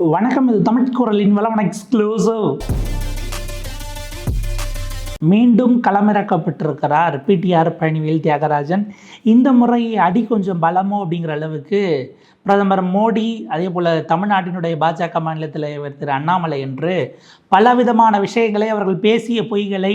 வணக்கம் இது தமிழ் குரலின் வளவன் எக்ஸ்க்ளூசிவ் மீண்டும் களமிறக்கப்பட்டிருக்கிறார் பிடிஆர் பழனிவேல் தியாகராஜன். இந்த முறை அடி கொஞ்சம் பலமோ அப்படிங்கிற அளவுக்கு பிரதமர் மோடி அதே போல் தமிழ்நாட்டினுடைய பாஜக மாநில தலைவர் திரு அண்ணாமலை என்று பலவிதமான விஷயங்களை அவர்கள் பேசிய பொய்களை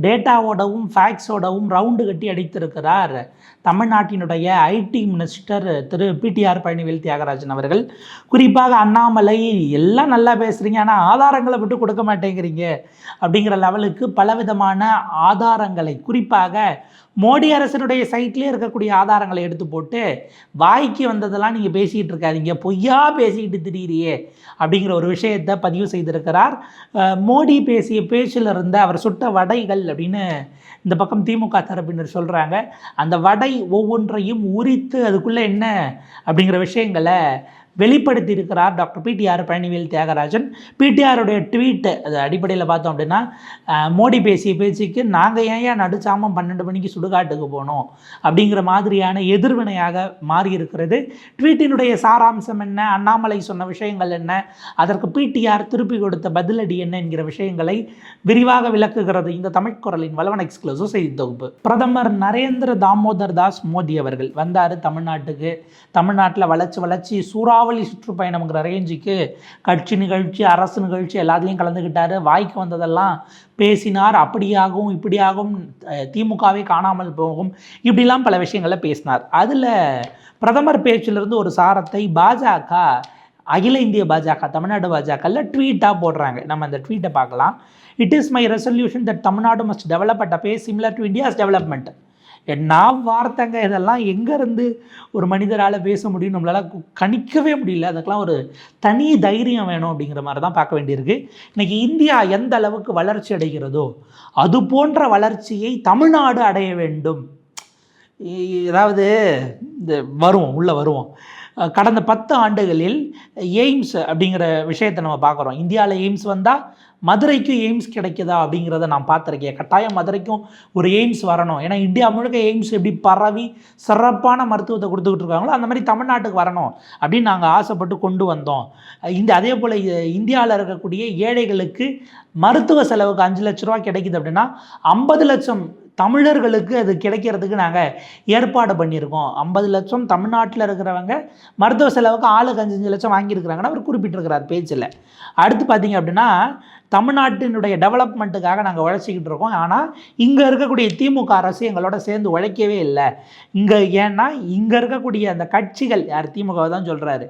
டேட்டாவோடவும் ஃபேக்ஸோடவும் ரவுண்டு கட்டி அடித்திருக்கிறார் தமிழ்நாட்டினுடைய IT minister Thiru PTR Palanivel Thiagarajan அவர்கள். குறிப்பாக அண்ணாமலை எல்லாம் நல்லா பேசுகிறீங்க ஆனால் ஆதாரங்களை விட்டு கொடுக்க மாட்டேங்கிறீங்க அப்படிங்கிற லெவலுக்கு பலவிதமான ஆதாரங்களை குறிப்பாக மோடி அரசனுடைய சைட்லேயே இருக்கக்கூடிய ஆதாரங்களை எடுத்து போட்டு வாய்க்கு வந்ததெல்லாம் நீங்கள் பேசிக்கிட்டு இருக்காதீங்க பொய்யா பேசிக்கிட்டு திடீரியே அப்படிங்கிற ஒரு விஷயத்தை பதிவு செய்திருக்கிறார். மோடி பேசிய பேச்சில் இருந்த அவர் சுட்ட வடைகள் அப்படின்னு இந்த பக்கம் திமுக தரப்பினர் சொல்கிறாங்க அந்த வடை ஒவ்வொன்றையும் உரித்து அதுக்குள்ளே என்ன அப்படிங்கிற விஷயங்களை வெளிப்படுத்தி இருக்கிறார் டாக்டர் பிடிஆர் பழனிவேல் தியாகராஜன். பிடிஆருடைய ட்வீட்டு அது அடிப்படையில் பார்த்தோம் அப்படின்னா மோடி பேசிய பேச்சுக்கு நாங்கள் ஏன் ஏன் நடுச்சாமம் பன்னெண்டு மணிக்கு சுடுகாட்டுக்கு போனோம் அப்படிங்கிற மாதிரியான எதிர்வினையாக மாறியிருக்கிறது. ட்வீட்டினுடைய சாராம்சம் என்ன அண்ணாமலை சொன்ன விஷயங்கள் என்ன அதற்கு பிடிஆர் திருப்பி கொடுத்த பதிலடி என்ன என்கிற விஷயங்களை விரிவாக விளக்குகிறது இந்த தமிழ் குரலின் வளவன் எக்ஸ்க்ளூசிவ் செய்தி தொகுப்பு. பிரதமர் நரேந்திர தாமோதர் தாஸ் மோடி அவர்கள் வந்தார் தமிழ்நாட்டுக்கு. தமிழ்நாட்டில் வளர்ச்சி வளர்ச்சி சூறா தீபாவளி சுற்றுப்பயணம்ங்கிற ரேஞ்சுக்கு கட்சி நிகழ்ச்சி அரசு நிகழ்ச்சி எல்லாத்துலேயும் கலந்துக்கிட்டார் வாய்க்கு வந்ததெல்லாம் பேசினார். அப்படியாகவும் இப்படியாகவும் திமுகவே காணாமல் போகும். இப்படிலாம் பல விஷயங்களை பேசினார். அதில் பிரதமர் பேச்சிலிருந்து ஒரு சாரத்தை பாஜக அகில இந்திய பாஜக தமிழ்நாடு பாஜகவில் ட்வீட்டாக போடுறாங்க. நம்ம அந்த ட்வீட்டை பார்க்கலாம். It is my resolution that Tamil Nadu must develop at a pace similar to India's development நான் வார்த்தைங்க இதெல்லாம் எங்கேருந்து ஒரு மனிதரால் பேச முடியும் நம்மளால் கணிக்கவே முடியல. அதுக்கெல்லாம் ஒரு தனி தைரியம் வேணும் அப்படிங்கிற மாதிரி தான் பார்க்க வேண்டியிருக்கு. இன்றைக்கி இந்தியா எந்த அளவுக்கு வளர்ச்சி அடைகிறதோ அது போன்ற வளர்ச்சியை தமிழ்நாடு அடைய வேண்டும். இ- அதாவது இந்த வருவோம் உள்ளே வருவோம். கடந்த பத்து ஆண்டுகளில் எய்ம்ஸ் அப்படிங்கிற விஷயத்தை நம்ம பார்க்குறோம். இந்தியாவில் எய்ம்ஸ் வந்தால் மதுரைக்கும் எய்ம்ஸ் கிடைக்குதா அப்படிங்கிறத நான் பார்த்துருக்கேன். கட்டாயம் மதுரைக்கும் ஒரு எய்ம்ஸ் வரணும். ஏன்னா இந்தியா முழுக்க எய்ம்ஸ் எப்படி பரவி சிறப்பான மருத்துவத்தை கொடுத்துக்கிட்டு இருக்காங்களோ அந்த மாதிரி தமிழ்நாட்டுக்கு வரணும் அப்படின்னு நாங்கள் ஆசைப்பட்டு கொண்டு வந்தோம். இந்த அதே போல் இந்தியாவில் இருக்கக்கூடிய ஏழைகளுக்கு மருத்துவ செலவுக்கு அஞ்சு லட்ச ரூபா கிடைக்குது அப்படின்னா ஐம்பது லட்சம் தமிழர்களுக்கு அது கிடைக்கிறதுக்கு நாங்கள் ஏற்பாடு பண்ணியிருக்கோம். ஐம்பது லட்சம் தமிழ்நாட்டில் இருக்கிறவங்க மருத்துவ செலவுக்கு ஆளுக்கு அஞ்சு லட்சம் வாங்கியிருக்கிறாங்கன்னு அவர் குறிப்பிட்டிருக்கிறார் பேச்சில். அடுத்து பார்த்தீங்க அப்படின்னா தமிழ்நாட்டினுடைய டெவலப்மெண்ட்டுக்காக நாங்கள் உழைச்சிக்கிட்டு இருக்கோம். ஆனால் இங்கே இருக்கக்கூடிய திமுக அரசு எங்களோட சேர்ந்து உழைக்கவே இல்லை. இங்கே ஏன்னா இங்கே இருக்கக்கூடிய அந்த கட்சிகள் யார் திமுகவை தான் சொல்கிறாரு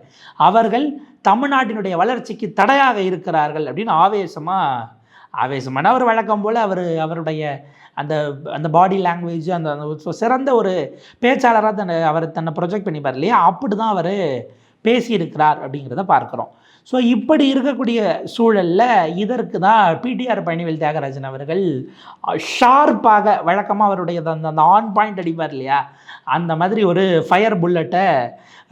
அவர்கள் தமிழ்நாட்டினுடைய வளர்ச்சிக்கு தடையாக இருக்கிறார்கள் அப்படின்னு ஆவேசமாக ஆவேசமான அவர் வழக்கம் போல் அவர் அவருடைய அந்த அந்த பாடி லாங்குவேஜ் அந்த சிறந்த ஒரு பேச்சாளராக தன்னை அவர் தன்னை ப்ரொஜெக்ட் பண்ணிப்பார் இல்லையா? அப்படி தான் அவர் பேசியிருக்கிறார் அப்படிங்கிறத பார்க்குறோம். ஸோ இப்படி இருக்கக்கூடிய சூழலில் இதற்கு தான் பிடிஆர் பழனிவேல் தியாகராஜன் அவர்கள் ஷார்ப்பாக வழக்கமாக அவருடைய அந்த அந்த ஆன் பாயிண்ட் அடிப்பார் இல்லையா? அந்த மாதிரி ஒரு ஃபயர் புல்லட்டை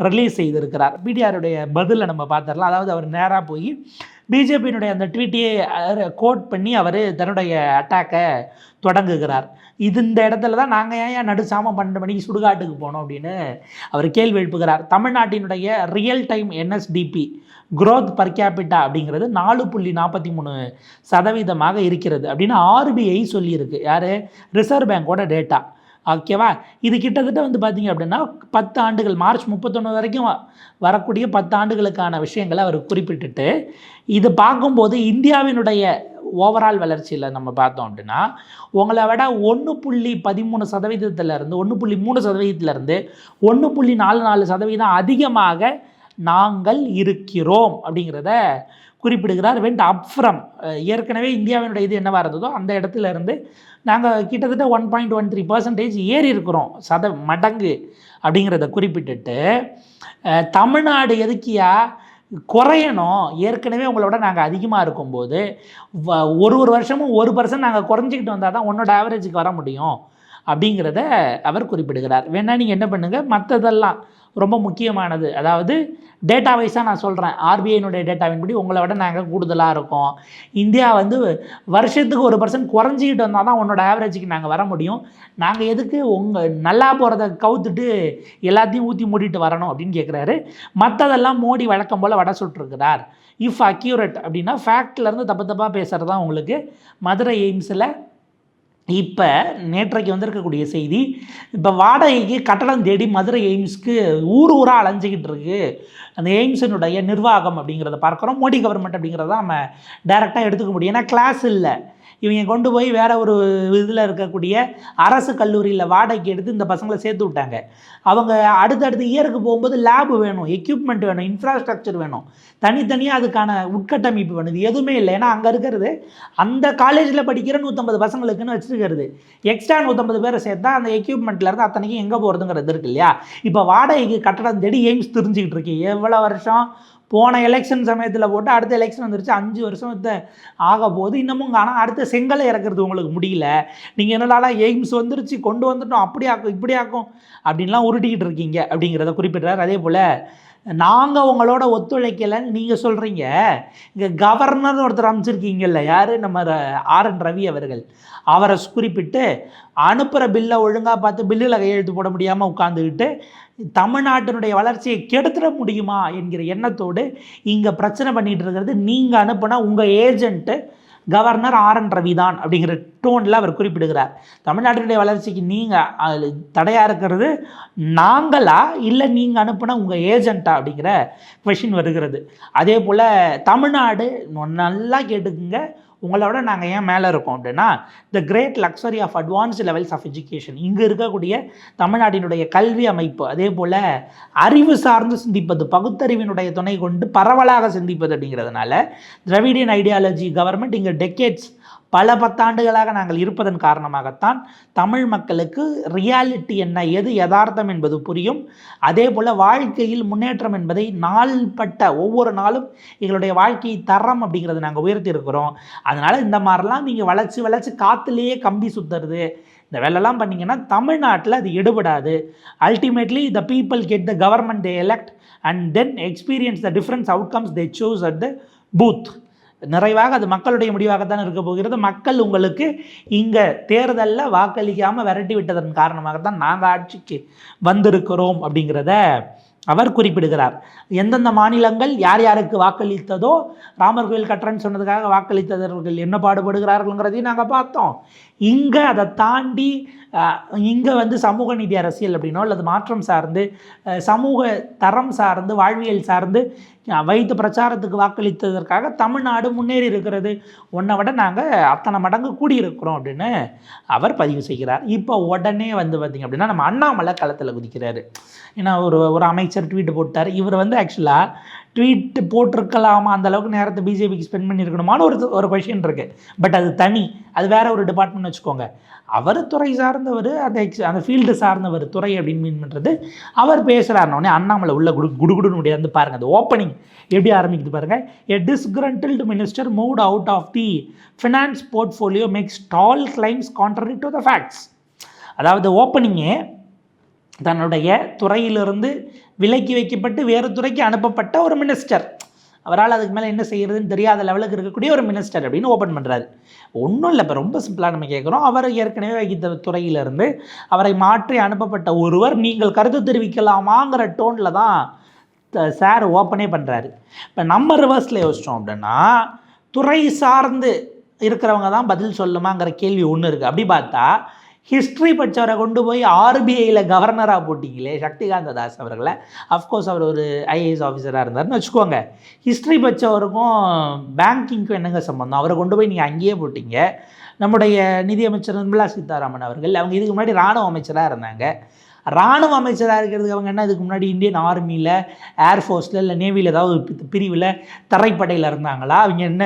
ரிலீஸ் செய்திருக்கிறார். பிடிஆருடைய பதிலை நம்ம பார்த்துடலாம். அதாவது அவர் நேராக போய் பிஜேபியினுடைய அந்த ட்வீட்டையே கோட் பண்ணி அவர் தன்னுடைய அட்டாக்கை தொடங்குகிறார். இது இந்த இடத்துல தான் நாங்கள் ஏன் ஏன் நடுசாமம் பன்னெண்டு மணிக்கு சுடுகாட்டுக்கு போனோம் அப்படின்னு அவர் கேள்வி எழுப்புகிறார். தமிழ்நாட்டினுடைய real time NSDP growth per capita அப்படிங்கிறது நாலு புள்ளி நாற்பத்தி மூணு சதவீதமாக இருக்கிறது அப்படின்னு ஆர்பிஐ சொல்லியிருக்கு. யார்? ரிசர்வ் பேங்கோட டேட்டா ஓகேவா இது கிட்டத்தட்ட வந்து பார்த்தீங்க அப்படின்னா பத்து ஆண்டுகள் மார்ச் முப்பத்தொன்று வரைக்கும் வரக்கூடிய பத்து ஆண்டுகளுக்கான விஷயங்களை அவர் குறிப்பிட்டுட்டு இது பார்க்கும்போது இந்தியாவினுடைய ஓவரால் வளர்ச்சியில் நம்ம பார்த்தோம் அப்படின்னா உங்களை விட ஒன்று புள்ளி பதிமூணு சதவீதத்திலேருந்து ஒன்று புள்ளி மூணு சதவீதத்திலேருந்து ஒன்று புள்ளி நாலு நாலு சதவீதம் அதிகமாக நாங்கள் இருக்கிறோம் அப்படிங்கிறத குறிப்பிடுகிறார் வெண்ட் அப்ரம். ஏற்கனவே இந்தியாவினுடைய இது என்னவாக இருந்ததோ அந்த இடத்துல இருந்து நாங்கள் கிட்டத்தட்ட one point one three percentage ஏறி இருக்கிறோம் சத மடங்கு அப்படிங்கிறத குறிப்பிட்டுட்டு தமிழ்நாடு எதுக்கியா குறையணும். ஏற்கனவே உங்களோட நாங்கள் அதிகமாக இருக்கும்போது வ- ஒரு ஒரு வருஷமும் ஒரு பர்சன்ட் நாங்கள் குறைஞ்சிக்கிட்டு வந்தால் தான் உன்னோட ஆவரேஜுக்கு வர முடியும். அப்படிங்கிறத அவர் குறிப்பிடுகிறார். வேணால் நீங்கள் என்ன பண்ணுங்கள் மற்றதெல்லாம் ரொம்ப முக்கியமானது. அதாவது டேட்டா வைஸாக நான் சொல்கிறேன் ஆர்பிஐனுடைய டேட்டாவின்படி உங்களை விட நாங்கள் கூடுதலாக இருக்கோம். இந்தியா வந்து வருஷத்துக்கு ஒரு பர்சன்ட் குறைஞ்சிக்கிட்டு வந்தால் தான் உன்னோட ஆவரேஜுக்கு நாங்கள் வர முடியும். நாங்கள் எதுக்கு உங்கள் நல்லா போகிறத கவுத்துட்டு எல்லாத்தையும் ஊற்றி மூடிட்டு வரணும் அப்படின்னு கேட்குறாரு மற்றதெல்லாம் மோடி வழக்கம் போல் வடை சுட்டுருக்கிறார். இஃப் அக்யூரேட் அப்படின்னா ஃபேக்ட்லேருந்து தப்பு தப்பாக பேசுகிறது தான் உங்களுக்கு மதுரை எய்ம்ஸில் இப்போ நேற்றைக்கு வந்திருக்கக்கூடிய செய்தி இப்போ வாடகைக்கு கட்டடம் தேடி மதுரை எய்ம்ஸ்க்கு ஊர் ஊராக அலைஞ்சிக்கிட்டு இருக்கு. அந்த எய்ம்ஸினுடைய நிர்வாகம் அப்படிங்கிறத பார்க்குறோம். மோடி கவர்மெண்ட் அப்படிங்கிறத நம்ம டைரெக்டாக எடுத்துக்க முடியும். ஏன்னா கிளாஸ் இல்லை. இவங்க கொண்டு போய் வேற ஒரு இதில் இருக்கக்கூடிய அரசு கல்லூரியில் வாடகைக்கு எடுத்து இந்த பசங்களை சேர்த்து விட்டாங்க. அவங்க அடுத்தடுத்து இயருக்கு போகும்போது லேப் வேணும் எக்யூப்மெண்ட் வேணும் இன்ஃப்ராஸ்ட்ரக்சர் வேணும். தனித்தனியாக அதுக்கான உட்கட்டமைப்பு வேணும். இது எதுவுமே இல்லை. ஏன்னா அங்கே இருக்கிறது அந்த காலேஜில் படிக்கிற நூற்றம்பது பசங்களுக்குன்னு வச்சுருக்கிறது. எக்ஸ்ட்ரா நூற்றம்பது பேரை சேர்த்தா அந்த எக்யூப்மெண்ட்லேருந்து அத்தனைக்கும் எங்கே போகிறதுங்கிறது இருக்கு இல்லையா? இப்போ வாடகைக்கு கட்டடம் தேடி எய்ம்ஸ் தெரிஞ்சுக்கிட்டு இருக்கு. எவ்வளோ வருஷம்? போன எலெக்ஷன் சமயத்தில் போட்டு அடுத்த எலெக்ஷன் வந்துருச்சு. அஞ்சு வருஷத்தை ஆக போது இன்னமும் ஆனால் அடுத்த செங்கலை இறக்குறது உங்களுக்கு முடியல. நீங்கள் என்னடால எய்ம்ஸ் வந்துருச்சு கொண்டு வந்துட்டோம். அப்படி ஆக்கும் இப்படி ஆக்கும் அப்படின்லாம் உருட்டிக்கிட்டு இருக்கீங்க அப்படிங்கிறத குறிப்பிட்றாரு. அதே போல் நாங்கள் உங்களோட ஒத்துழைக்கலைன்னு நீங்கள் சொல்கிறீங்க இங்கே கவர்னர் ஒருத்தர் அமைச்சிருக்கீங்கல்ல யார்? நம்ம ர- ஆர் என் ரவி அவர்கள். அவரை குறிப்பிட்டு அனுப்புகிற பில்லை ஒழுங்காக பார்த்து பில்லில் கையெழுத்து போட முடியாமல் உட்காந்துக்கிட்டு தமிழ்நாட்டினுடைய வளர்ச்சியை கெடுத்துட முடியுமா என்கிற எண்ணத்தோடு இங்கே பிரச்சனை பண்ணிகிட்டு இருக்கிறது. நீங்கள் அனுப்புனா உங்கள் ஏஜென்ட்டு கவர்னர் ஆர் என் ரவிதான் அப்படிங்கிற டோனில் அவர் குறிப்பிடுகிறார். தமிழ்நாட்டினுடைய வளர்ச்சிக்கு நீங்கள் தடையாக இருக்கிறது நாங்களா இல்லை நீங்கள் அனுப்புன உங்கள் ஏஜென்ட்டா அப்படிங்கிற கொஷின் வருகிறது. அதே போல் தமிழ்நாடு நல்லா கேட்டுக்குங்க. உங்களோட நாங்கள் ஏன் மேலே இருக்கோம் அப்படின்னா the great luxury of advanced levels of education இங்கே இருக்கக்கூடிய தமிழ்நாட்டினுடைய கல்வி அமைப்பு அதே போல் அறிவு சார்ந்து சிந்திப்பது பகுத்தறிவினுடைய துணை கொண்டு பரவலாக சிந்திப்பது அப்படிங்கிறதுனால திராவிடியன் ஐடியாலஜி கவர்மெண்ட் இங்கே டெக்கேட்ஸ் பல பத்தாண்டுகளாக நாங்கள் இருப்பதன் காரணமாகத்தான் தமிழ் மக்களுக்கு ரியாலிட்டி என்ன எது யதார்த்தம் என்பது புரியும். அதே போல் வாழ்க்கையில் முன்னேற்றம் என்பதை நாள்பட்ட ஒவ்வொரு நாளும் எங்களுடைய வாழ்க்கை தரம் அப்படிங்கிறத நாங்கள் உயர்த்தி இருக்கிறோம் அதனால் இந்த மாதிரிலாம் நீங்கள் வளைச்சி வளைச்சி காற்றுலேயே கம்பி சுற்றுறது இந்த வேலைலாம் பண்ணீங்கன்னா தமிழ்நாட்டில் அது எடுபடாது. Ultimately the people get the government they elect and then experience the difference outcomes they choose at the booth நிறைவாக அது மக்களுடைய முடிவாகத்தான் இருக்க போகிறது. மக்கள் உங்களுக்கு இங்கே தேர்தலில் வாக்களிக்காமல் விரட்டி விட்டதன் காரணமாகத்தான் நாங்கள் ஆட்சிக்கு வந்திருக்கிறோம் அப்படிங்கிறத அவர் குறிப்பிடுகிறார். எந்தெந்த மாநிலங்கள் யார் யாருக்கு வாக்களித்ததோ ராமர் கோயில் கட்டுறேன்னு சொன்னதுக்காக வாக்களித்தவர்கள் என்ன பாடுபடுகிறார்கள்ங்கிறதையும் நாங்கள் பார்த்தோம். இங்கே அதை தாண்டி இங்கே வந்து சமூக நீதி அரசியல் அப்படின்னோ அல்லது மாற்றம் சார்ந்து சமூக தரம் சார்ந்து வாழ்வியல் சார்ந்து வைத்து பிரச்சாரத்துக்கு வாக்களித்ததற்காக தமிழ்நாடு முன்னேறி இருக்கிறது. உன்னை விட நாங்கள் அத்தனை மடங்கு கூடியிருக்கிறோம் அப்படின்னு அவர் பதிவு செய்கிறார். இப்போ உடனே வந்து பார்த்திங்க அப்படின்னா நம்ம அண்ணாமலை களத்தில் குதிக்கிறாரு. ஏன்னா ஒரு ஒரு அமைச்சர் ட்வீட் போட்டார். இவர் வந்து ஆக்சுவலாக ட்வீட் போட்டிருக்கலாமா? அந்த அளவுக்கு நேரத்தை பிஜேபிக்கு ஸ்பெண்ட் பண்ணியிருக்கணுமான்னு ஒரு ஒரு கொஷின் இருக்குது பட் அது தனி. அது வேற ஒரு டிபார்ட்மெண்ட் வச்சுக்கோங்க. அவர் துறை சார்ந்தவர் அந்த எக்ஸ் அந்த ஃபீல்டு சார்ந்தவர் துறை அப்படின்னு மீன் பண்ணுறது அவர் பேசுகிறாருனோடனே அண்ணாமலை உள்ள குடு குடுகுடுன்னு முடியாது வந்து பாருங்கள் அந்த ஓப்பனிங் எப்படி ஆரம்பிக்குது பாருங்கள் a disgruntled minister move out of the finance portfolio makes tall claims contrary to the facts அதாவது ஓப்பனிங்கே தன்னுடைய துறையிலிருந்து விலக்கி வைக்கப்பட்டு வேறு துறைக்கு அனுப்பப்பட்ட ஒரு மினிஸ்டர் அவரால் அதுக்கு மேலே என்ன செய்கிறதுன்னு தெரியாத லெவலுக்கு இருக்கக்கூடிய ஒரு மினிஸ்டர் அப்படின்னு ஓப்பன் பண்ணுறாரு ஒன்றும் இல்லை இப்போ ரொம்ப சிம்பிளாக நம்ம கேட்குறோம். அவர் ஏற்கனவே வகித்த துறையிலிருந்து அவரை மாற்றி அனுப்பப்பட்ட ஒருவர் நீங்கள் கருத்து தெரிவிக்கலாமாங்கிற டோனில் தான் சார் ஓப்பனே பண்ணுறாரு இப்போ நம்ம ரிவர்ஸில் யோசித்தோம் அப்படின்னா துறை சார்ந்து இருக்கிறவங்க தான் பதில் சொல்லுமாங்கிற கேள்வி ஒன்று இருக்குது அப்படி பார்த்தா ஹிஸ்ட்ரி படித்தவரை கொண்டு போய் ஆர்பிஐயில் கவர்னராக போட்டிங்களே சக்திகாந்த தாஸ் அவர்களை அஃப்கோர்ஸ் அவர் ஒரு ஐஏஎஸ் ஆஃபீஸராக இருந்தார்னு வச்சுக்கோங்க. ஹிஸ்ட்ரி படித்தவருக்கும் பேங்கிங்க்கும் என்னங்க சம்பந்தம்? அவரை கொண்டு போய் நீங்கள் அங்கேயே போட்டிங்க. நம்முடைய நிதியமைச்சர் நிர்மலா சீதாராமன் அவர்கள் அவங்க இதுக்கு முன்னாடி இராணுவ அமைச்சராக இருந்தாங்க. இராணுவ அமைச்சராக இருக்கிறதுக்கு அவங்க என்ன இதுக்கு முன்னாடி இந்தியன் ஆர்மியில் ஏர்ஃபோர்ஸில் இல்லை நேவியில் ஏதாவது ஒரு பிரிவில் தரைப்படையில் இருந்தாங்களா? அவங்க என்ன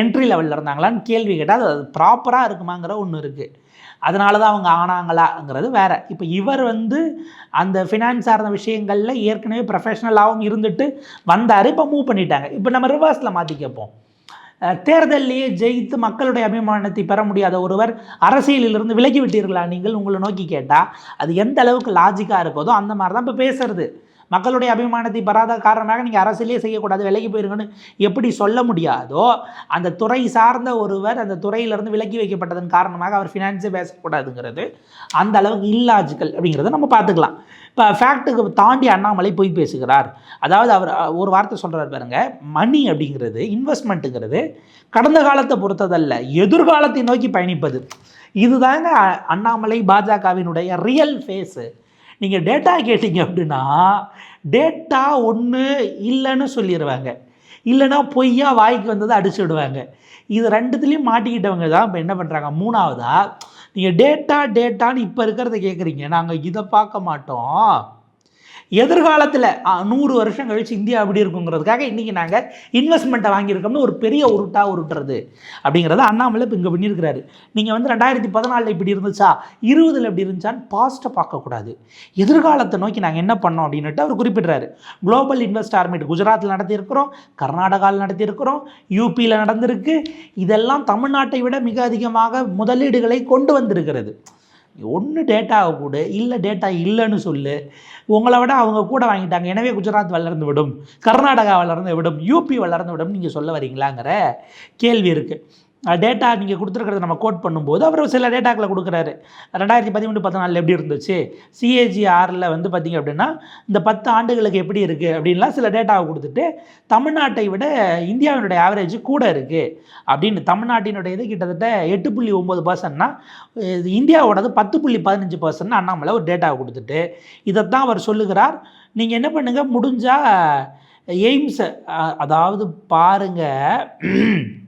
என்ட்ரி லெவலில் இருந்தாங்களான்னு கேள்வி கேட்டால் அது ப்ராப்பராக இருக்குமாங்கிற ஒன்று இருக்குது அதனால தான் அவங்க ஆனாங்களாங்கிறது வேற. இப்போ இவர் வந்து அந்த ஃபினான்ஸ் சார்ந்த விஷயங்களில் ஏற்கனவே ப்ரொஃபஷனலாகவும் இருந்துட்டு வந்தார் இப்போ மூவ் பண்ணிட்டாங்க. இப்போ நம்ம ரிவர்ஸில் மாற்றி கேட்போம் தேர்தலிலேயே ஜெயித்து மக்களுடைய அபிமானத்தை பெற முடியாத ஒருவர் அரசியலிலிருந்து விலகி விட்டீர்களா நீங்கள்? உங்களை நோக்கி கேட்டால் அது எந்த அளவுக்கு லாஜிக்காக இருக்கதோ அந்த மாதிரி தான் இப்போ பேசுறது. மக்களுடைய அபிமானத்தை பெறாத காரணமாக நீங்கள் அரசியலே செய்யக்கூடாது விலகி போயிருங்கன்னு எப்படி சொல்ல முடியாதோ அந்த துறை சார்ந்த ஒருவர் அந்த துறையிலிருந்து விலக்கி வைக்கப்பட்டதன் காரணமாக அவர் ஃபினான்ஸே பேசக்கூடாதுங்கிறது அந்த அளவுக்கு இல்லாஜிக்கல் அப்படிங்கிறத நம்ம பார்த்துக்கலாம். இப்போ ஃபேக்ட்டுக்கு தாண்டி அண்ணாமலை போய் பேசுகிறார். அதாவது அவர் ஒரு வார்த்தை சொல்கிறார் பாருங்க மணி அப்படிங்கிறது இன்வெஸ்ட்மெண்ட்டுங்கிறது கடந்த காலத்தை பொறுத்ததல்ல எதிர்காலத்தை நோக்கி பயணிப்பது. இதுதாங்க அண்ணாமலை பாஜகவினுடைய ரியல் ஃபேஸு நீங்கள் டேட்டா கேட்டிங்க அப்படின்னா டேட்டா ஒன்று இல்லைன்னு சொல்லிடுவாங்க இல்லைன்னா பொய்யா வாய்க்கு வந்ததை அடிச்சு விடுவாங்க. இது ரெண்டுத்துலேயும் மாட்டிக்கிட்டவங்க தான் இப்போ என்ன பண்ணுறாங்க மூணாவதா நீங்கள் டேட்டா டேட்டான்னு இப்போ இருக்கிறத கேட்குறீங்க நாங்கள் இதை பார்க்க மாட்டோம். எதிர்காலத்தில் நூறு வருஷம் கழிச்சு இந்தியா அப்படி இருக்குங்கிறதுக்காக இன்றைக்கி நாங்கள் இன்வெஸ்ட்மெண்ட்டை வாங்கியிருக்கோம்னு ஒரு பெரிய உருட்டாக உருட்டுறது அப்படிங்கிறத அண்ணாமலை இப்போ இங்கே பண்ணியிருக்கிறாரு. நீங்கள் வந்து ரெண்டாயிரத்தி பதினாலில் இப்படி இருந்துச்சா இருபதில் இப்படி இருந்துச்சான்னு பாஸ்ட்டை பார்க்கக்கூடாது எதிர்காலத்தை நோக்கி நாங்கள் என்ன பண்ணோம் அப்படின்னுட்டு அவர் குறிப்பிடுறாரு. குளோபல் இன்வெஸ்ட் ஆர்மிட் குஜராத்தில் நடத்தியிருக்கிறோம் கர்நாடகாவில் நடத்தியிருக்கிறோம் யூபியில் நடந்திருக்கு. இதெல்லாம் தமிழ்நாட்டை விட மிக அதிகமாக முதலீடுகளை கொண்டு வந்திருக்கிறது. ஒன்று டேட்டாவை கொடு இல்லை டேட்டா இல்லைன்னு சொல்லு. உங்களை விட அவங்க கூட வாங்கிட்டாங்க. எனவே குஜராத் வளர்ந்து விடும் கர்நாடகா வளர்ந்து விடும் யூபி வளர்ந்து விடும் நீங்கள் சொல்ல வரீங்களாங்கிற கேள்வி இருக்குது டேட்டா நீங்கள் கொடுத்துருக்கிறத நம்ம கோட் பண்ணும்போது அவர் சில டேட்டாக்களை கொடுக்குறாரு. ரெண்டாயிரத்தி பதிமூணு பதினாலில் எப்படி இருந்துச்சு? சிஏஜிஆரில் வந்து பார்த்திங்க அப்படின்னா இந்த பத்து ஆண்டுகளுக்கு எப்படி இருக்குது அப்படின்லாம் சில டேட்டாவை கொடுத்துட்டு தமிழ்நாட்டை விட இந்தியாவினுடைய ஆவரேஜ் கூட இருக்குது அப்படின்னு தமிழ்நாட்டினுடைய இது கிட்டத்தட்ட எட்டு புள்ளி ஒம்பது பர்சன்ட்னா இந்தியாவோடது பத்து புள்ளி பதினஞ்சு பர்சன்ட்னு அண்ணாமலை ஒரு டேட்டாவை கொடுத்துட்டு இதைத்தான் அவர் சொல்லுகிறார். நீங்கள் என்ன பண்ணுங்கள் முடிஞ்சால் எய்ம்ஸை அதாவது பாருங்கள்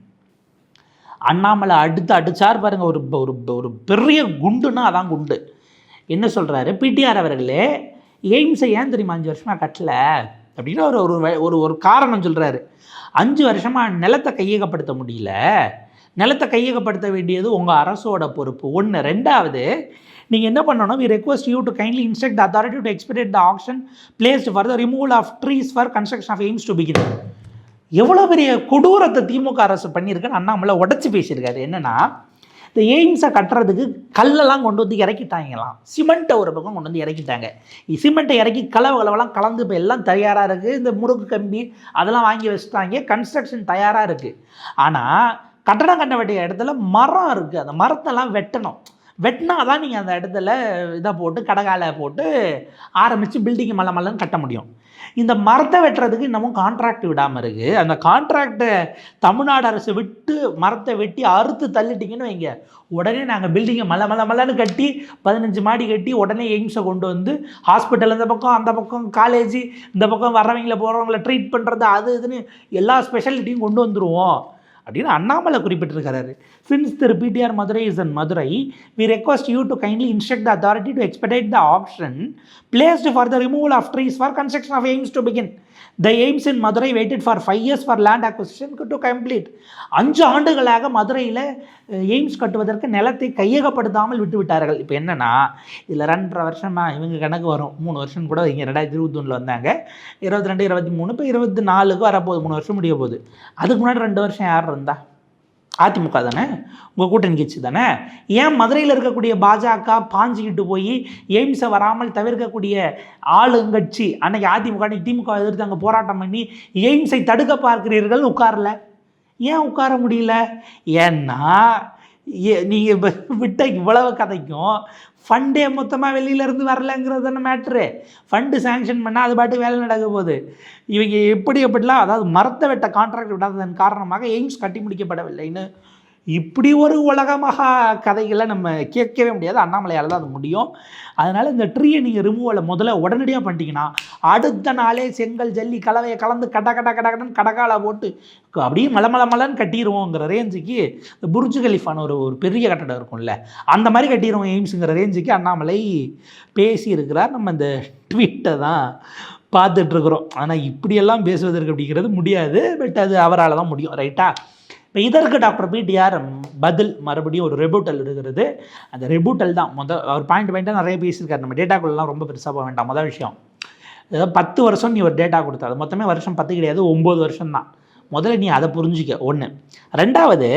அண்ணாமலை அடுத்து அடித்தார் பாருங்க ஒரு ஒரு ஒரு பெரிய குண்டுன்னா அதான் குண்டு. என்ன சொல்கிறாரு பிடிஆர் அவர்களே எய்ம்ஸை ஏன் தெரியுமா அஞ்சு வருஷமாக கட்டல? அப்படின்னு ஒரு ஒரு ஒரு ஒரு காரணம் சொல்கிறாரு அஞ்சு வருஷமாக நிலத்தை கையகப்படுத்த முடியல. நிலத்தை கையகப்படுத்த வேண்டியது உங்கள் அரசோட பொறுப்பு. ஒன்று ரெண்டாவது நீங்கள் என்ன பண்ணணும்? We request you to kindly instruct the authority to expect the option placed for the removal of trees for construction of AIIMS to begin எவ்வளோ பெரிய கொடூரத்தை திமுக அரசு பண்ணியிருக்குன்னு அண்ணாமலை உடச்சி பேசியிருக்காரு. என்னென்னா இந்த எய்ம்ஸை கட்டுறதுக்கு கல்லெல்லாம் கொண்டு வந்து இறக்கிட்டாங்களாம். சிமெண்ட்டை ஒரு பக்கம் கொண்டு வந்து இறக்கிட்டாங்க. சிமெண்ட்டை இறக்கி கலவை கலவெல்லாம் கலந்து இப்போ எல்லாம் தயாராக இருக்குது இந்த முறுக்கு கம்பி அதெல்லாம் வாங்கி வச்சுட்டாங்க. கன்ஸ்ட்ரக்ஷன் தயாராக இருக்குது ஆனால் கட்டடம் கட்ட வேண்டிய இடத்துல மரம் இருக்குது அந்த மரத்தெல்லாம் வெட்டணும். வெட்டினா தான் நீங்கள் அந்த இடத்துல இதை போட்டு கடகால போட்டு ஆரம்பித்து பில்டிங் மலை மலைன்னு கட்ட முடியும். இந்த மரத்தை வெட்டுறதுக்கு இன்னமும் கான்ட்ராக்ட் விடாமல் இருக்குது அந்த கான்ட்ராக்டை தமிழ்நாடு அரசு விட்டு மரத்தை வெட்டி அறுத்து தள்ளிட்டிங்கன்னு வைங்க. உடனே நாங்கள் பில்டிங்கை மலை மலை மலைன்னு கட்டி பதினஞ்சு மாடி கட்டி உடனே எய்ம்ஸை கொண்டு வந்து ஹாஸ்பிட்டல் இந்த பக்கம் அந்த பக்கம் காலேஜ் இந்த பக்கம் வர்றவங்கள போகிறவங்கள ட்ரீட் பண்ணுறது அது இதுன்னு எல்லா ஸ்பெஷாலிட்டியும் கொண்டு வந்துடுவோம் அப்படின்னு அண்ணாமலை குறிப்பிட்டிருக்கிறாரு. Since Thiru PTR Madurai is an Madurai we request you to kindly instruct the authority to expedite the option placed for the removal of trees for construction of AIIMS to begin the AIIMS in Madurai waited for five years for land acquisition to complete அஞ்சு ஆண்டுகளாக மதுரையில் AIIMS கட்டுவதற்கு நிலத்தை கையகப்படுத்தாமல் விட்டுவிட்டார்கள் இப்போ என்னென்னா இதில் ரெண்டரை வருஷமா இவங்க கணக்கு வரும். மூணு வருஷம் கூட இங்கே ரெண்டாயிரத்தி இருபத்தொன்னில் வந்தாங்க. இருபத்தி ரெண்டு இருபத்தி மூணு இப்போ இருபத்தி நாலுக்கு வரப்போகுது. மூணு வருஷம் முடிய போகுது. அதுக்கு முன்னாடி ரெண்டு வருஷம் யார் இருந்தா? அதிமுக தானே? உங்கள் கூட்டணி கட்சி தானே? ஏன் மதுரையில் இருக்கக்கூடிய பாஜக பாஞ்சிக்கிட்டு போய் எய்ம்ஸை வராமல் தவிர்க்கக்கூடிய ஆளுங்கட்சி அன்னைக்கு அதிமுக அன்னைக்கு திமுக எதிர்த்து அங்கே போராட்டம் பண்ணி எய்ம்ஸை தடுக்க பார்க்கிறீர்கள் உட்காரல. ஏன் உட்கார முடியல? ஏன்னா நீங்கள் விட்ட இவ்வளவு கதைக்கும் ஃபண்டே மொத்தமாக வெளியிலேருந்து வரலங்கிறது தானே மேட்ரு ஃபண்டு சேங்ஷன் பண்ணால் அது பாட்டு வேலை நடக்க போகுது. இவங்க எப்படி எப்படிலாம் அதாவது மரத்தை வெட்ட கான்ட்ராக்ட் விடாததன் காரணமாக எய்ம்ஸ் கட்டி முடிக்கப்படவில்லைன்னு இப்படி ஒரு உலகமாக கதைகளை நம்ம கேட்கவே முடியாது. அண்ணாமலையால் தான் அது முடியும். அதனால் இந்த ட்ரீயை நீங்கள் ரிமூவலை முதல்ல உடனடியாக பண்ணிட்டீங்கன்னா அடுத்த நாளே செங்கல் ஜல்லி கலவையை கலந்து கட கட கட கடன்னு கடக்கால போட்டு அப்படியே மலை மலை மலைன்னு கட்டிடுவோங்கிற ரேஞ்சுக்கு இந்த புர்ஜு கலிஃபான ஒரு ஒரு பெரிய கட்டடம் இருக்கும்ல அந்த மாதிரி கட்டிடுவோம் எய்ம்ஸுங்கிற ரேஞ்சுக்கு அண்ணாமலை பேசியிருக்கிறார். நம்ம இந்த ட்வீட்டை தான் பார்த்துட்ருக்குறோம் ஆனால் இப்படியெல்லாம் பேசுவதற்கு அப்படிங்கிறது முடியாது. பட் அது அவரால் தான் முடியும். ரைட்டா இப்போ இதற்கு டாக்டர் பிடிஆர் பதில் மறுபடியும் ஒரு ரெபூட்டல் இருக்கிறது அந்த ரெபூட்டல் தான். முதல் ஒரு பாயிண்ட் பாயிண்ட்டாக நிறைய பேசியிருக்காரு. நம்ம டேட்டாக்குள்ளலாம் ரொம்ப பெருசாக போக வேண்டாம். முதல் விஷயம். ஏதாவது பத்து வருஷம் நீ ஒரு டேட்டா கொடுத்தா அது மொத்தமே வருஷம் பத்து கிடையாது ஒம்பது வருஷம் தான் முதல்ல நீ அதை புரிஞ்சிக்க. ஒன்று ரெண்டாவது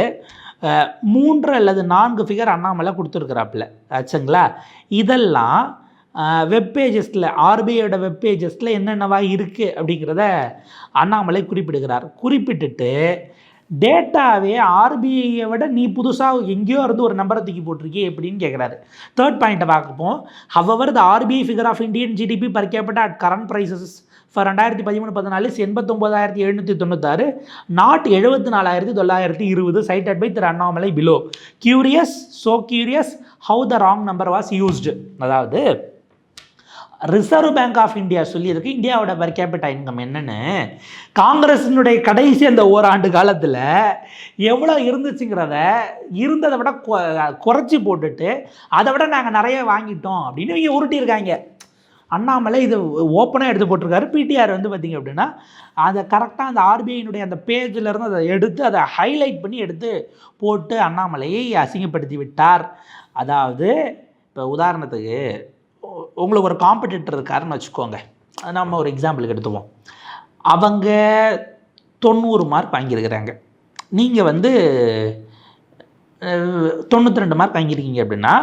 மூன்று அல்லது நான்கு ஃபிகர் அண்ணாமலை கொடுத்துருக்குறாப்புல. ஆச்சுங்களா? இதெல்லாம் வெப் பேஜஸில் ஆர்பிஐயோட வெப்பேஜஸில் என்னென்னவா இருக்குது அப்படிங்கிறத அண்ணாமலை குறிப்பிடுகிறார். குறிப்பிட்டுட்டு டேட்டாவே ஆர்பிஐயை விட நீ புதுசாக எங்கேயோ இருந்து ஒரு நம்பரை தூக்கி போட்டிருக்கியே எப்படின்னு கேட்குறாரு தேர்ட் பாயிண்ட்டை பார்க்கப்போம். However the RBI figure of Indian GDP per capita at current prices for ரெண்டாயிரத்தி பதிமூணு பதினாலு எண்பத்தொம்போதாயிரத்தி எழுநூற்றி தொண்ணூத்தாறு நாட் எழுபத்தி நாலாயிரத்தி தொள்ளாயிரத்தி இருபது cited by Thiru Annamalai below curious so curious how the wrong number was used அதாவது ரிசர்வ் பேங்க் ஆஃப் இந்தியா சொல்லியிருக்கு. இந்தியாவோட பர் கேபிட்டா இன்கம் என்னென்னு காங்கிரஸினுடைய கடைசி அந்த ஓராண்டு காலத்தில் எவ்வளோ இருந்துச்சுங்கிறத இருந்ததை விட கொ- குறைச்சி போட்டுட்டு அதை விட நாங்கள் நிறைய வாங்கிட்டோம் அப்படின்னு இவங்க உருட்டியிருக்காங்க. அண்ணாமலை இது ஓப்பனாக எடுத்து போட்டிருக்காரு. பிடிஆர் வந்து பார்த்திங்க அப்படின்னா அதை கரெக்டாக அந்த ஆர்பிஐனுடைய அந்த பேஜில் இருந்து அதை எடுத்து அதை ஹைலைட் பண்ணி எடுத்து போட்டு அண்ணாமலையை அசிங்கப்படுத்தி விட்டார். அதாவது இப்போ உதாரணத்துக்கு உங்களுக்கு ஒரு காம்படிட்டர் இருக்காருன்னு வச்சுக்கோங்க. அது நம்ம ஒரு எக்ஸாம்பிளுக்கு எடுத்துவோம் அவங்க தொண்ணூறு மார்க் வாங்கியிருக்கிறாங்க. நீங்கள் வந்து தொண்ணூற்றி ரெண்டு மார்க் வாங்கியிருக்கீங்க அப்படின்னா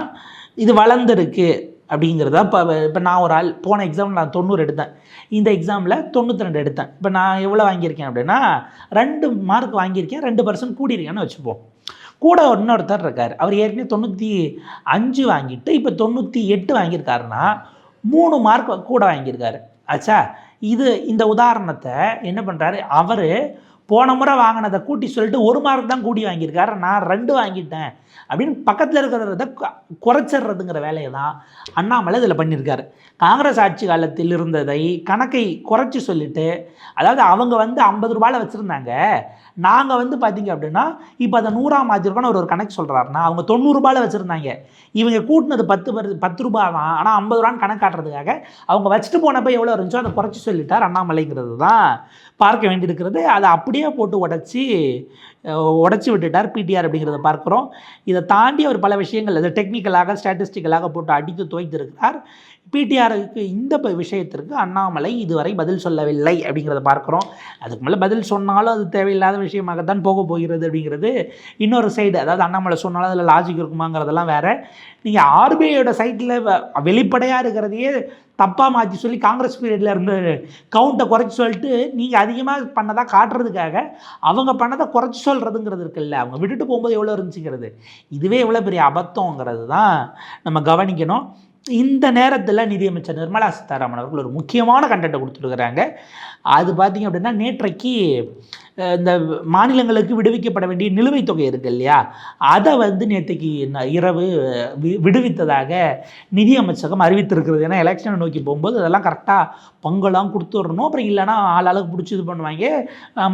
இது வளர்ந்துருக்கு அப்படிங்கிறத இப்போ இப்போ நான் ஒரு ஆள் போன எக்ஸாமில் நான் தொண்ணூறு எடுத்தேன். இந்த எக்ஸாமில் தொண்ணூற்றி ரெண்டு எடுத்தேன். இப்போ நான் எவ்வளோ வாங்கியிருக்கேன் அப்படின்னா ரெண்டு மார்க் வாங்கியிருக்கேன் ரெண்டு பர்சன்ட் கூடியிருக்கேன்னு வச்சுப்போம். கூட இன்னொருத்தர் இருக்கார். அவர் ஏற்கனவே தொண்ணூற்றி அஞ்சு வாங்கிட்டு இப்போ தொண்ணூற்றி எட்டு வாங்கியிருக்காருன்னா மூணு மார்க் கூட வாங்கியிருக்காரு. ஆச்சா? இது இந்த உதாரணத்தை என்ன பண்ணுறாரு அவர் போன முறை வாங்கினதை கூட்டி சொல்லிட்டு ஒரு மார்க் தான் கூடி வாங்கியிருக்காரு. நான் ரெண்டு வாங்கிட்டேன். அப்படின்னு பக்கத்தில் இருக்கிறத குறைச்சிடுறதுங்கிற வேலையை தான் அண்ணாமலை இதில் பண்ணியிருக்காரு. காங்கிரஸ் ஆட்சி காலத்தில் இருந்ததை கணக்கை குறைச்சி சொல்லிட்டு அதாவது அவங்க வந்து ஐம்பது ரூபாயில் வச்சுருந்தாங்க. நாங்கள் வந்து பார்த்தீங்க அப்படின்னா இப்போ அதை நூறாம் மாற்றிருக்கோன்னு அவர் ஒரு கணக்கு சொல்கிறாருன்னா அவங்க தொண்ணூறுபாயில் வச்சுருந்தாங்க. இவங்க கூட்டினது பத்து பர் பத்து ரூபா தான். ஆனால் ஐம்பது ரூபான்னு கணக்கு காட்டுறதுக்காக அவங்க வச்சுட்டு போனப்போ எவ்வளோ இருந்துச்சோ அதை குறைச்சி சொல்லிட்டார் அண்ணாமலைங்கிறது தான் பார்க்க வேண்டியிருக்கிறது. அதை அப்படியே போட்டு உடச்சி உடச்சி விட்டுட்டார் பிடிஆர் அப்படிங்கிறத பார்க்குறோம். இதை தாண்டி அவர் பல விஷயங்கள் அது டெக்னிக்கலாக ஸ்டாட்டிஸ்டிக்கலாக போட்டு அடித்து துவைத்திருக்கிறார் பிடிஆருக்கு இந்த விஷயத்திற்கு அண்ணாமலை இதுவரை பதில் சொல்லவில்லை அப்படிங்கிறத பார்க்குறோம். அதுக்கு மேலே பதில் சொன்னாலும் அது தேவையில்லாத விஷயமாகத்தான் போக போகிறது அப்படிங்கிறது இன்னொரு சைடு அதாவது அண்ணாமலை சொன்னாலும் அதில் லாஜிக் இருக்குமாங்கிறதெல்லாம் வேறு. நீங்கள் ஆர்பிஐயோட சைட்டில் வெளிப்படையாக இருக்கிறதையே தப்பாக மாற்றி சொல்லி காங்கிரஸ் பீரியடில் இருந்து கவுண்ட்டை குறைச்சி சொல்லிட்டு நீங்கள் அதிகமாக பண்ணதாக காட்டுறதுக்காக அவங்க பண்ணதை குறைச்சி சொல்கிறதுங்கிறது இருக்குல்ல அவங்க விட்டுட்டு போகும்போது எவ்வளோ இருந்துச்சுங்கிறது. இதுவே எவ்வளோ பெரிய அபத்தங்கிறது தான் நம்ம கவனிக்கணும். இந்த நேரத்தில் நிதியமைச்சர் நிர்மலா சீதாராமன் அவர்கள் ஒரு முக்கியமான கண்டென்ட்டை கொடுத்துருக்குறாங்க. அது பார்த்தீங்க அப்படின்னா நேற்றைக்கு இந்த மாநிலங்களுக்கு விடுவிக்கப்பட வேண்டிய நிலுவைத் தொகை இருக்கு இல்லையா? அதை வந்து நேற்றுக்கு இரவு விடுவித்ததாக நிதி அமைச்சகம் அறிவித்திருக்கிறது. ஏன்னா எலெக்ஷனை நோக்கி போகும்போது அதெல்லாம் கரெக்டாக பங்கெல்லாம் கொடுத்துடணும் அப்புறம் இல்லைனா ஆள் அளவுக்கு பிடிச்சி இது பண்ணுவாங்க.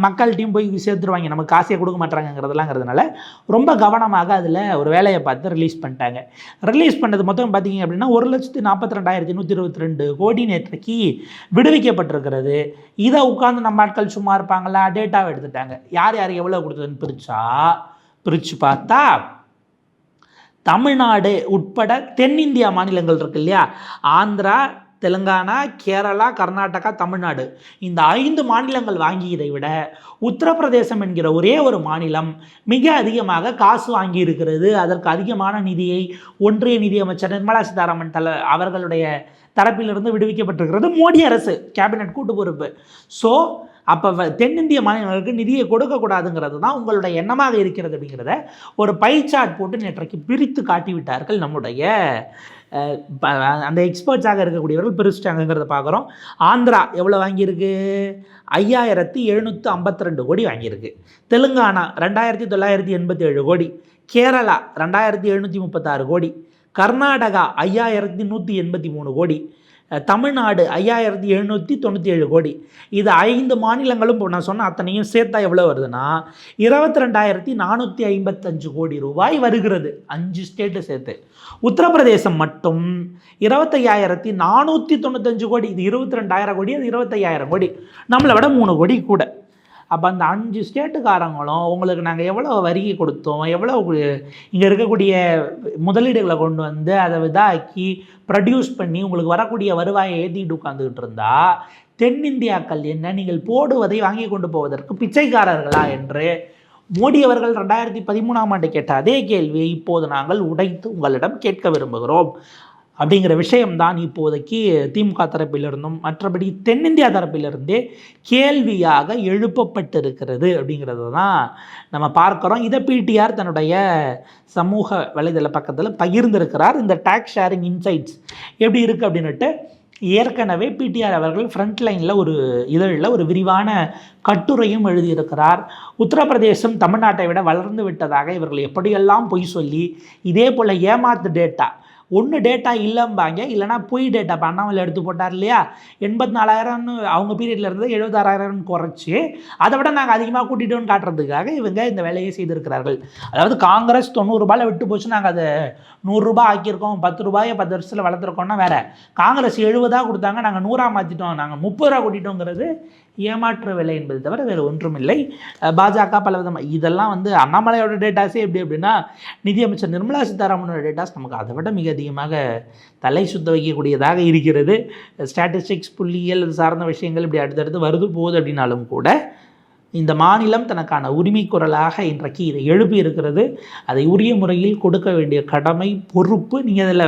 மக்கள்கிட்டையும் போய் சேர்த்துருவாங்க. நமக்கு காசையை கொடுக்க மாட்டாங்கிறதெல்லாங்கிறதுனால ரொம்ப கவனமாக அதில் ஒரு வேலையை பார்த்து ரிலீஸ் பண்ணிட்டாங்க. ரிலீஸ் பண்ணது மொத்தம் பார்த்தீங்க அப்படின்னா ஒரு லட்சத்து நாற்பத்தி ரெண்டாயிரத்தி நூற்றி இருபத்தி ரெண்டு கோடி நேற்றைக்கு விடுவிக்கப்பட்டிருக்கிறது. இதை உட்காந்து நம்ம ஆட்கள் சும்மா இருப்பாங்களா டேட்டா எடுத்துட்டாங்க. யார் யார் எவ்வளோ கொடுத்ததுன்னு பிரிச்சா? பிரித்து பார்த்தா தமிழ்நாடு உட்பட தென்னிந்தியா மாநிலங்கள் இருக்கு இல்லையா? ஆந்திரா தெலுங்கானா கேரளா கர்நாடகா தமிழ்நாடு. இந்த ஐந்து மாநிலங்கள் வாங்கியதை விட உத்தரப்பிரதேசம் என்கிற ஒரே ஒரு மாநிலம் மிக அதிகமாக காசு வாங்கி இருக்கிறது. அதற்கு அதிகமான நிதியை ஒன்றிய நிதியமைச்சர் நிர்மலா சீதாராமன் தல அவர்களுடைய தரப்பிலிருந்து விடுவிக்கப்பட்டிருக்கிறது. மோடி அரசு கேபினட் கூட்டு பொறுப்பு. ஸோ அப்போ தென்னிந்திய மாநிலங்களுக்கு நிதியை கொடுக்கக்கூடாதுங்கிறது தான் உங்களுடைய எண்ணமாக இருக்கிறது அப்படிங்கிறத ஒரு பை போட்டு நேற்றைக்கு பிரித்து காட்டிவிட்டார்கள் நம்முடைய அந்த எக்ஸ்பர்ட்ஸாக இருக்கக்கூடியவர்கள் பிரிச்சிட்டாங்கிறத பார்க்குறோம் ஆந்திரா எவ்வளோ வாங்கியிருக்கு? ஐயாயிரத்தி எழுநூற்றி ஐம்பத்தி ரெண்டு கோடி வாங்கியிருக்கு. தெலுங்கானா ரெண்டாயிரத்தி தொள்ளாயிரத்தி எண்பத்தி ஏழு கோடி. கேரளா ரெண்டாயிரத்தி எழுநூற்றி முப்பத்தாறு கோடி. கர்நாடகா ஐயாயிரத்தி நூற்றி எண்பத்தி மூணு கோடி. தமிழ்நாடு ஐயாயிரத்தி எழுநூற்றி தொண்ணூற்றி ஏழு கோடி. இது ஐந்து மாநிலங்களும் இப்போ நான் சொன்ன அத்தனையும் சேர்த்தா எவ்வளோ வருதுன்னா இருபத்தி ரெண்டாயிரத்தி நானூற்றி ஐம்பத்தஞ்சு கோடி ரூபாய் வருகிறது. அஞ்சு ஸ்டேட்டு சேர்த்து. உத்தரப்பிரதேசம் மட்டும் இருபத்தையாயிரத்தி நானூற்றி தொண்ணூத்தஞ்சு கோடி. இது இருபத்தி ரெண்டாயிரம் கோடி அது இருபத்தையாயிரம் கோடி. நம்மளை விட மூணு கோடி கூட. அப்போ அந்த அஞ்சு ஸ்டேட்டுக்காரங்களும் உங்களுக்கு நாங்கள் எவ்வளோ வருகை கொடுத்தோம் எவ்வளோ இங்கே இருக்கக்கூடிய முதலீடுகளை கொண்டு வந்து அதை இதாக்கி ப்ரொடியூஸ் பண்ணி உங்களுக்கு வரக்கூடிய வருவாயை ஏற்றிட்டு உட்காந்துக்கிட்டு இருந்தா தென்னிந்தியாக்கள் என்ன நீங்கள் போடுவதை வாங்கி கொண்டு போவதற்கு பிச்சைக்காரர்களா என்று மோடி அவர்கள் ரெண்டாயிரத்தி பதிமூணாம் ஆண்டு கேட்ட அதே கேள்வியை இப்போது நாங்கள் உடைத்து உங்களிடம் கேட்க விரும்புகிறோம். அப்படிங்கிற விஷயம்தான் இப்போதைக்கு திமுக தரப்பிலிருந்தும் மற்றபடி தென்னிந்தியா தரப்பிலிருந்தே கேள்வியாக எழுப்பப்பட்டிருக்கிறது அப்படிங்கிறத தான் நம்ம பார்க்குறோம். இதை பிடிஆர் தன்னுடைய சமூக வலைதள பக்கத்தில் பகிர்ந்திருக்கிறார். இந்த டேக்ஸ் ஷேரிங் இன்சைட்ஸ் எப்படி இருக்குது அப்படின்னுட்டு ஏற்கனவே பிடிஆர் அவர்கள் ஃப்ரண்ட் லைனில் ஒரு இதழில் ஒரு விரிவான கட்டுரையும் எழுதியிருக்கிறார். உத்தரப்பிரதேசம் தமிழ்நாட்டை விட வளர்ந்து விட்டதாக இவர்கள் எப்படியெல்லாம் பொய் சொல்லி இதே போல் ஏமாத்து டேட்டா ஒன்று டேட்டா இல்லைம்பாங்க. இல்லைனா பொய் டேட்டா இப்போ அண்ணாமலை எடுத்து போட்டார் இல்லையா? எண்பத்தி நாலாயிரம்னு அவங்க பீரியடில் இருந்து எழுபத்தாறாயிரம்னு குறைச்சி அதை விட நாங்கள் அதிகமாக கூட்டிட்டோன்னு காட்டுறதுக்காக இவங்க இந்த வேலையை செய்திருக்கிறார்கள். அதாவது காங்கிரஸ் தொண்ணூறுரூபாயில் விட்டு போச்சு நாங்கள் அதை நூறுரூபா ஆக்கியிருக்கோம் பத்து ரூபாயை பத்து வருஷத்தில் வளர்த்துருக்கோம்னா வேறு. காங்கிரஸ் எழுபதாக கொடுத்தாங்க நாங்கள் நூறாக மாற்றிட்டோம் நாங்கள் முப்பது ரூபா கூட்டிட்டோங்கிறது ஏமாற்று விலை என்பது தவிர வேறு ஒன்றும் இல்லை பாஜக பல விதமாக இதெல்லாம் வந்து அண்ணாமலையோட டேட்டாஸே எப்படி அப்படின்னா நிதியமைச்சர் நிர்மலா சீதாராமனோட டேட்டாஸ் நமக்கு அதை விட மிக அதிகமாக தலை சுத்த வைக்கக்கூடியதாக இருக்கிறது. ஸ்டாட்டிஸ்டிக்ஸ் புள்ளியியல் சார்ந்த விஷயங்கள் இப்படி அடுத்தடுத்து வருது போகுது அப்படின்னாலும் கூட இந்த மாநிலம் தனக்கான உரிமை குரலாக இன்றைக்கு இதை எழுப்பி இருக்கிறது. அதை உரிய முறையில் கொடுக்க வேண்டிய கடமை பொறுப்பு நீங்கள் அதில்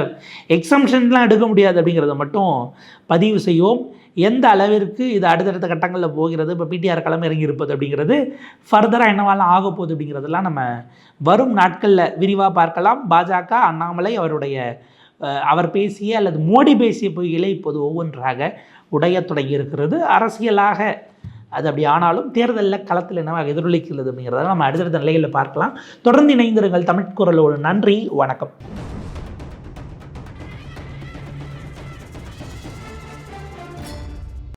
எக்ஸம்ஷன்லாம் எடுக்க முடியாது அப்படிங்கிறத மட்டும் பதிவு செய்வோம். எந்த அளவிற்கு இது அடுத்தடுத்த கட்டங்களில் போகிறது? இப்போ பிடிஆர் களம் இறங்கியிருப்பது அப்படிங்கிறது ஃபர்தராக என்னவாலாம் ஆக போகுது அப்படிங்கிறதெல்லாம் நம்ம வரும் நாட்களில் விரிவாக பார்க்கலாம். பாஜக அண்ணாமலை அவருடைய அவர் பேசிய அல்லது மோடி பேசிய பொய்களை இப்போது ஒவ்வொன்றாக உடையத் தொடங்கி இருக்கிறது. அரசியலாக அது அப்படி ஆனாலும் தேர்தலில் களத்தில் என்னவாக எதிரொலிக்கிறது அப்படிங்கிறத நம்ம அடுத்தடுத்த நிலைகளில் பார்க்கலாம். தொடர்ந்து இணைந்திருங்கள் தமிழ்குரலோடு நன்றி வணக்கம்.